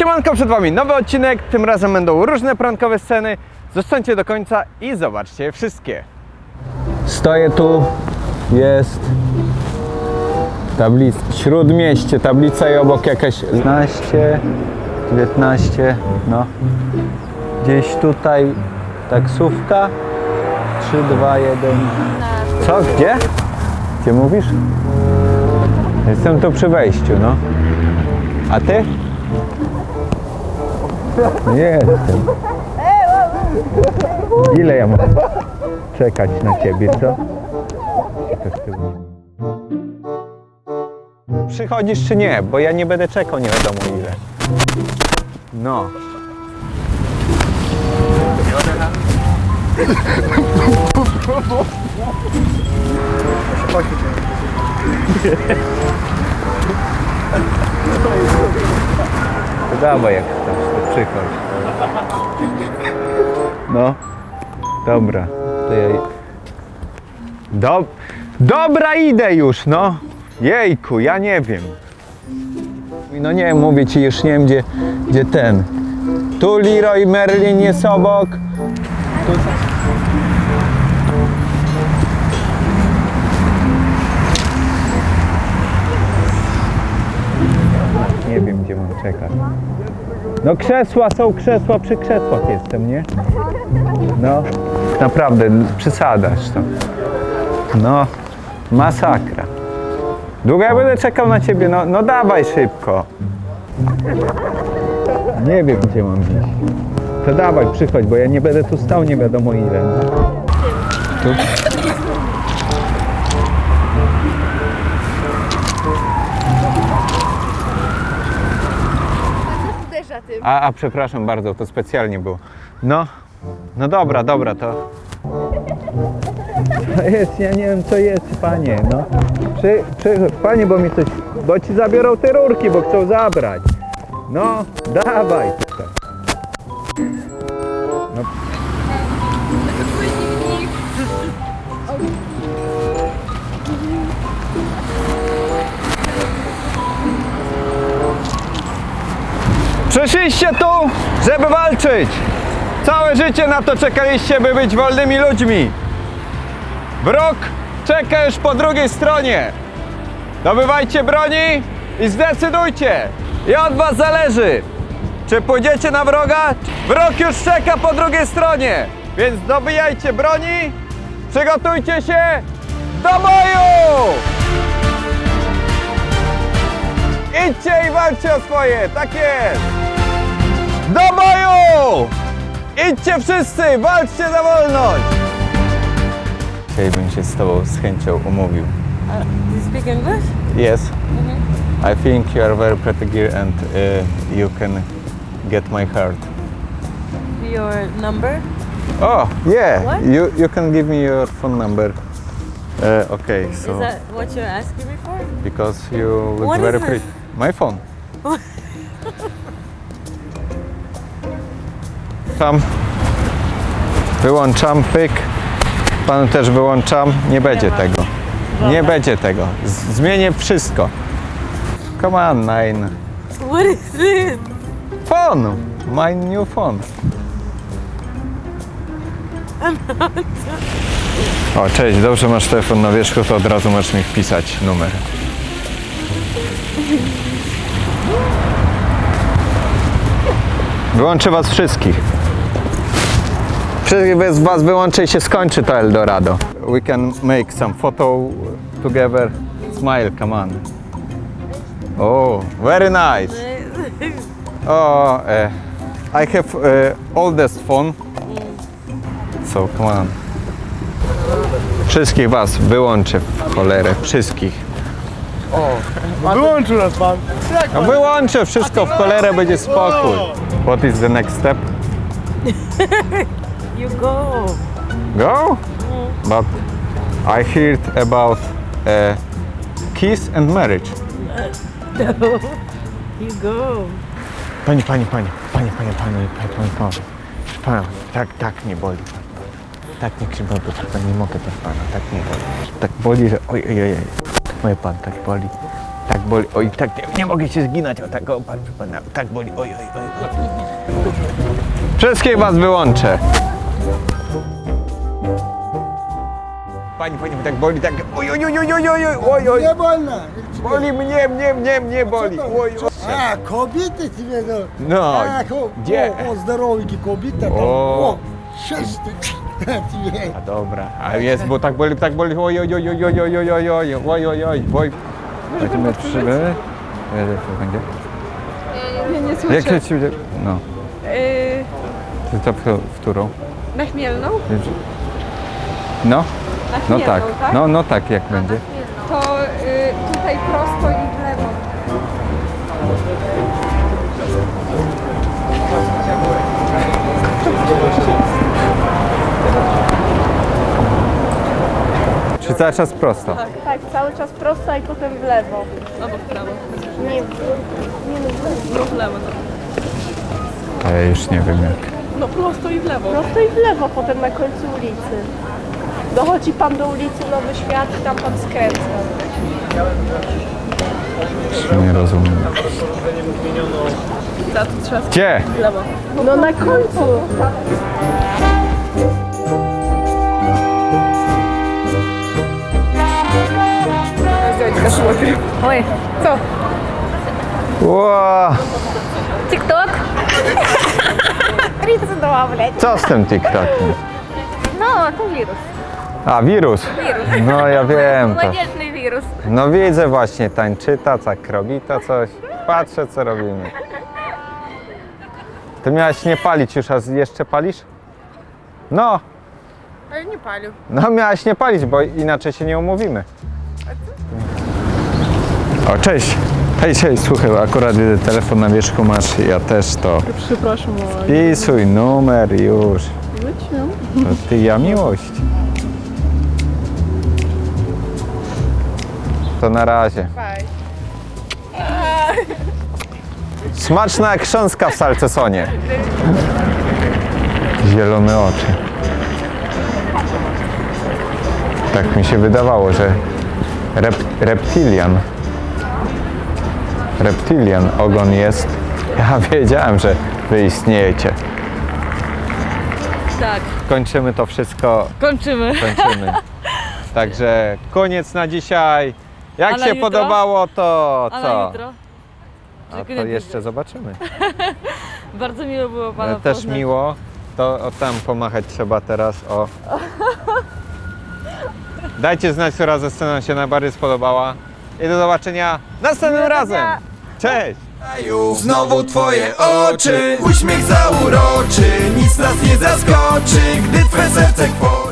Siemanko, przed Wami nowy odcinek, tym razem będą różne prankowe sceny. Zostańcie do końca i zobaczcie je wszystkie. Stoję tu, jest tablica, śródmieście, tablica i obok jakaś 15, 19, no. Gdzieś tutaj taksówka, 3, 2, 1. Co, gdzie? Gdzie mówisz? Jestem tu przy wejściu, no. A ty? Nie jestem. Ile ja mam czekać na ciebie, co? Przychodzisz czy nie? Bo ja nie będę czekał nie wiadomo ile. No. To dawaj jak chcesz, to przychodź. No. Dobra. To ja... Do... Dobra, idę już, no. Jejku, ja nie wiem. No nie, mówię ci, już nie wiem, gdzie, gdzie ten. Tu Leroy Merlin jest obok. Tu... Mam czekać. No krzesła są krzesła, przy krzesłach jestem, nie? No, naprawdę, przesadasz to. No, masakra. Długo ja będę czekał na ciebie, no, no dawaj szybko. Nie wiem, gdzie mam iść. To dawaj, przychodź, bo ja nie będę tu stał nie wiadomo ile. Tu? A, a przepraszam bardzo, to specjalnie było. No, no dobra, dobra, to. To jest, ja nie wiem co jest, panie, no. Przy, przy, panie, bo mi coś, bo ci zabiorą te rurki, bo chcą zabrać. No, dawaj. No. Przyszliście tu, żeby walczyć. Całe życie na to czekaliście, by być wolnymi ludźmi. Wróg czeka już po drugiej stronie. Dobywajcie broni i zdecydujcie. I od was zależy, czy pójdziecie na wroga. Wróg już czeka po drugiej stronie, więc dobijajcie broni. Przygotujcie się do boju! Idźcie i walczcie o swoje, tak jest! Do boju! Idźcie wszyscy, walczcie za wolność! Dzisiaj bym się z Tobą z chęcią umówił. Uh, do you speak English? Yes. I think you are very pretty girl and uh, you can get my heart. Your number? Oh, yeah. What? You, you can give me your phone number. Uh, okay, so Is that what you're asking me for? because you look What very it? pretty. My phone. Tam wyłączam pyk. Panu też wyłączam. Nie będzie tego. Nie będzie tego. Z- Zmienię wszystko. Come on, nine. What is this? Phone. My new phone. O, cześć, dobrze masz telefon na wierzchu, to od razu możesz mi wpisać numer. Wyłączę was wszystkich. Wszystkich bez was wyłączę i się skończy to Eldorado. We can make some photo together. Smile, come on. Oh, very nice. Oh, uh, I have uh, oldest phone. So come on. Wszystkich was wyłączę w cholerę, wszystkich. Wyłączył nas pan. No wyłączę wszystko w cholerę, będzie spokój. What is the next step? You go. Go? But I heard about uh, kiss and marriage. You go. Pani, pani, pani, pani, pani, pani, pani, pani, pani. Pana, tak, tak mnie boli. Tak nie krzywdę, proszę pana, nie mogę proszę pana, tak mnie boli. Tak boli, że oj, oj, oj, oj. Moje pan, tak boli. tak boli, oj, tak, nie, nie mogę się zginać, o tak, o, patrz, pana, tak boli, oj, oj, oj, oj. Wszystkich was wyłączę. Pani, pani, bo tak boli, tak... Oj, oj, oj, oj, oj, oj, oj, oj. Nie wolno. Boli mnie, mnie, mnie, mnie boli. Oj, oj. A, kobiety ci wiedzą. No, A, ko- gdzie? O, o zdrowie kobieta tam. O. O, sześć. A dobra, a jest, bo tak boli, tak boli, oj, oj, oj, oj, oj, oj, oj, oj, oj, oj, oj, oj, oj. Będziemy przybyć. Jak to będzie? Ja nie słyszę. Jak się ci... No, Y, to w, w którą? na Chmielną? No. Na no chmielną, tak, tak? no, no tak, jak będzie. To y, tutaj prosto i w lewo. Czy cały czas prosto? Tak, cały czas prosto i potem w lewo. Albo w prawo. Nie, No w lewo. A ja już nie wiem jak. No prosto i w lewo. prosto i w lewo potem na końcu ulicy. Dochodzi pan do ulicy Nowy Świat i tam pan skręca. Już nie rozumiem. Tak, to trzeba Gdzie? w lewo. No na końcu. Oj, co? Ło, TikTok? Рецидова, блядь. co z tym TikTokiem? No, to wirus. A, wirus. Wirus. No ja wiem. To. Wirus. No widzę właśnie, tańczyta, tak robi to coś. Patrzę co robimy. Ty miałaś nie palić już, a jeszcze palisz? No, Ale nie palił. no miałaś nie palić, bo inaczej się nie umówimy. O, cześć. Hej, hej, słuchaj, akurat telefon na wierzchu masz, ja też to. Przepraszam, ale Pisuj numer już. no. No Ty, ja miłość. To na razie. Smaczna jak chrząstka w salcesonie. Zielone oczy. Tak mi się wydawało, że rep, reptilian. Reptilian ogon jest. Ja wiedziałem, że wy istniejecie. Tak, Kończymy to wszystko kończymy. kończymy. Także koniec na dzisiaj. Jak się jutro? podobało, to A co? na jutro? A to jeszcze zobaczymy. Bardzo miło było pana E, Też poznać. miło. To o, tam pomachać trzeba teraz. O. Dajcie znać, która ze sceną się najbardziej spodobała. I do zobaczenia następnym razem. Cześć! Znowu twoje oczy, uśmiech zauroczy Nic nas nie zaskoczy, gdy twe serce kwoczy